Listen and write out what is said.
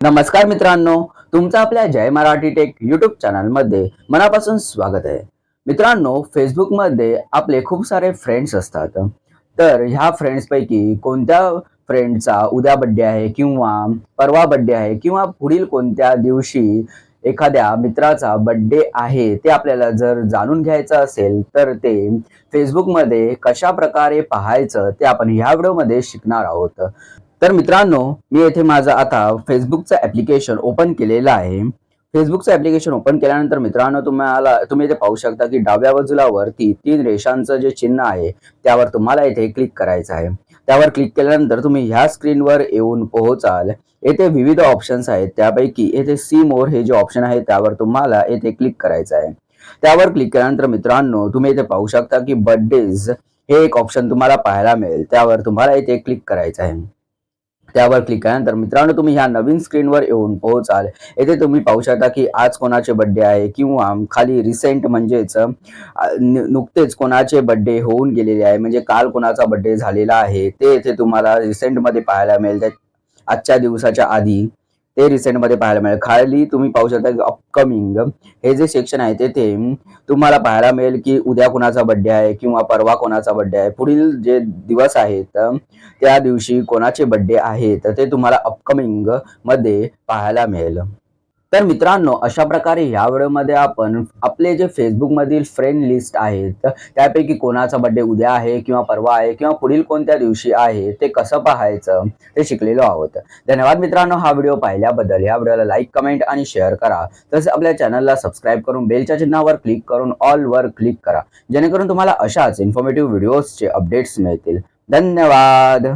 नमस्कार मित्रांनो तुमचं आपल्या जय मराठी टेक युट्यूब चॅनलमध्ये मनापासून स्वागत आहे. मित्रांनो फेसबुकमध्ये आपले खूप सारे फ्रेंड्स असतात. तर ह्या फ्रेंड्सपैकी कोणत्या फ्रेंडचा उद्या बड्डे आहे किंवा परवा बड्डे आहे किंवा पुढील कोणत्या दिवशी एखाद्या मित्राचा बड्डे आहे ते आपल्याला जर जाणून घ्यायचं असेल तर ते फेसबुकमध्ये कशा प्रकारे पाहायचं ते आपण ह्या व्हिडिओमध्ये शिकणार आहोत. तर मित्रांनो मी येथे माझं आता फेसबुकचं ऍप्लिकेशन ओपन केलेलं आहे. फेसबुकचं ऍप्लिकेशन ओपन केल्यानंतर मित्रांनो तुम्हाला तुम्ही इथे पाहू शकता की डाव्या बाजूला वरती तीन रेषांचं जे चिन्ह आहे त्यावर तुम्हाला इथे क्लिक करायचं आहे. त्यावर क्लिक केल्यानंतर तुम्ही ह्या स्क्रीनवर येऊन पोहोचाल. येथे विविध ऑप्शन्स आहेत. त्यापैकी येथे सी मोर हे जे ऑप्शन आहे त्यावर तुम्हाला येथे क्लिक करायचं आहे. त्यावर क्लिक केल्यानंतर मित्रांनो तुम्ही इथे पाहू शकता की बर्थडेज हे एक ऑप्शन तुम्हाला पाहायला मिळेल. त्यावर तुम्हाला इथे क्लिक करायचं आहे. त्यावर क्लिक केल्यानंतर मित्रांनो तुम्ही ह्या नवीन स्क्रीनवर येऊन पोहोचाल. येथे तुम्ही पाहू शकता की आज कोणाचे बड्डे आहे किंवा खाली रिसेंट म्हणजेच नुकतेच कोणाचे बड्डे होऊन गेलेले आहे. म्हणजे काल कोणाचा बड्डे झालेला आहे ते येथे तुम्हाला रिसेंटमध्ये पाहायला मिळेल. आजच्या दिवसाच्या आधी ते रिसेंटमध्ये पाहायला मिळेल. खाली तुम्ही पाहू शकता की अपकमिंग हे जे सेक्शन आहे तेथे तुम्हाला पाहायला मिळेल की उद्या कोणाचा बड्डे आहे किंवा परवा कोणाचा बड्डे आहे. पुढील जे दिवस आहेत त्या दिवशी कोणाचे बड्डे आहे तर ते तुम्हाला अपकमिंगमध्ये पाहायला मिळेल. तर मित्रांनो अशा प्रकारे ह्या व्हिडिओमध्ये आपण आपले जे फेसबुक मधील फ्रेंड लिस्ट आहेत त्यापैकी कोणाचा बड्डे उद्या आहे किंवा परवा आहे किंवा पुढील कोणत्या दिवशी आहे ते कसं पाहायचं ते शिकलेलो आहोत. धन्यवाद मित्रांनो हा व्हिडिओ पाहिल्याबद्दल. या व्हिडिओला लाईक कमेंट आणि शेअर करा. तसेच आपल्या चॅनलला सबस्क्राईब करून बेलच्या चिन्हावर क्लिक करून ऑल वर क्लिक करा. जेणेकरून तुम्हाला अशाच इन्फॉर्मेटिव्ह व्हिडिओजचे अपडेट्स मिळतील. धन्यवाद!